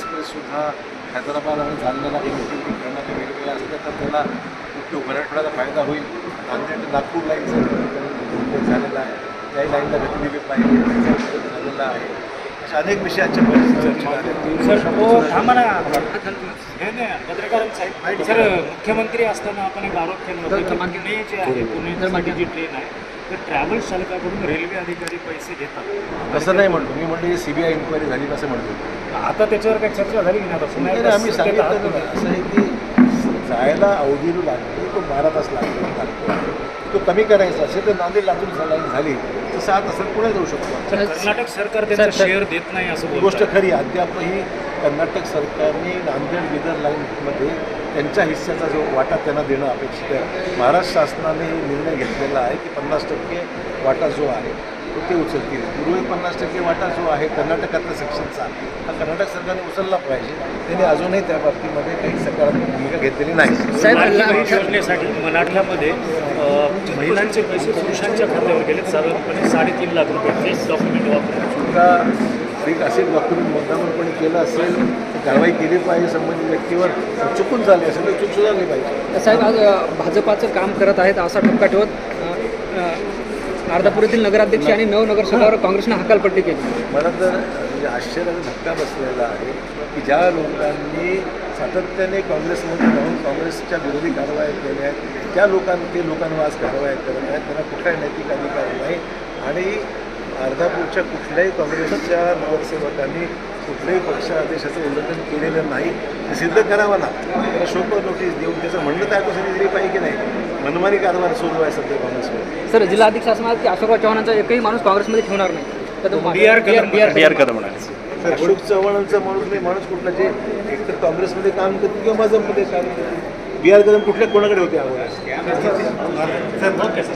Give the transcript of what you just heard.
एक्सप्रेससुद्धा हैदराबाद आणि जालन्याला इम्प्लिमेंट करणारे वेगवेगळ्या असल्या तर त्याला उपयोग मराठवाड्याला फायदा होईल. नांदेड नागपूर लाईनचा झालेला आहे. त्याही लाईनला गतिविधी पाहिजे. झालेला आहे. पत्रकार साहेब सर मुख्यमंत्री असताना आपण एक आरोप केला होता की पुणे जे आहे पुण्याची जी ट्रेन आहे तर ट्रॅव्हल्स चालकाकडून रेल्वे अधिकारी पैसे घेतात. तसं नाही म्हणतो. मी म्हणतो सी बी आय इन्क्वायरी झाली असं म्हणतो. आता त्याच्यावर काही चर्चा झाली की नाही? आम्ही सांगितलं. असं आहे की जायला अवधीरू लागतो तो बारा तास लागतो लागतो. तो कमी करायचा असेल तर नांदेड लातूर लाईन झाली तर सहा तासात पुढे जाऊ शकतो. कर्नाटक सरकार त्याचा शेअर देत नाही असं ही गोष्ट खरी आहे. अद्यापही कर्नाटक सरकारने नांदेड बिदर लाईनमध्ये त्यांच्या हिस्स्याचा जो वाटा त्यांना देणं अपेक्षित आहे. महाराष्ट्र शासनाने निर्णय घेतलेला आहे की पन्नास टक्के वाटा जो आहे तो ते उचलतील. उर्वरित पन्नास टक्के वाटा जो आहे कर्नाटकातल्या सेक्शनचा हा कर्नाटक सरकारने उचलला पाहिजे. त्याने अजूनही त्या बाबतीमध्ये काही सकारात्मक भूमिका घेतलेली नाही. योजनेसाठी मराठवामध्ये अ, महिलांचे पैसे पुरुषांच्या खात्यावर गेले साधारणपणे साडेतीन लाख रुपये तेच डॉक्युमेंट वापरून फेक असेल वापरून मुद्दामूनपणे केलं असेल तर कारवाई केली पाहिजे संबंधित व्यक्तीवर. चुकून झाली असेल तर चूक सुधारली पाहिजे. साहेब आज भाजपाचं काम करत आहेत असा ठपका ठेवत अर्धापूर येथील नगराध्यक्ष आणि नव नगरसेवकावर काँग्रेसनं हकालपट्टी केली. मला तर म्हणजे आश्चर्याचा धक्का बसलेला आहे की ज्या लोकांनी सातत्याने काँग्रेसमध्ये राहून काँग्रेसच्या विरोधी कारवाया केल्या आहेत त्या लोकां ते लोकांवर आज कारवाया करत आहेत त्यांना कुठलाही नैतिक अधिकार नाही आणि अर्धापूरच्या कुठल्याही काँग्रेसच्या नगरसेवकांनी कुठल्याही पक्ष आदेशाचं उल्लंघन केलेलं नाही. ते सिद्ध करावं ना त्याला शोक नोटीस देऊन त्याचं म्हणणं त्या कसं दिली पाहिजे की नाही? मनमानी कारभार सुरू आहे सध्या काँग्रेसमध्ये सर जिल्हाध्यक्ष असणार की अशोकराव चव्हाणांचा एकही माणूस काँग्रेसमध्ये ठेवणार नाही तर तो D R Kadam D R Kadam म्हणाले अशोक चव्हाणांचा माणूस नाही माणूस कुठला जे एकतर काँग्रेसमध्ये काम करते किंवा भाजपमध्ये काम करते बी आर कदम कुठल्या कोणाकडे होते अगोदर ओके सर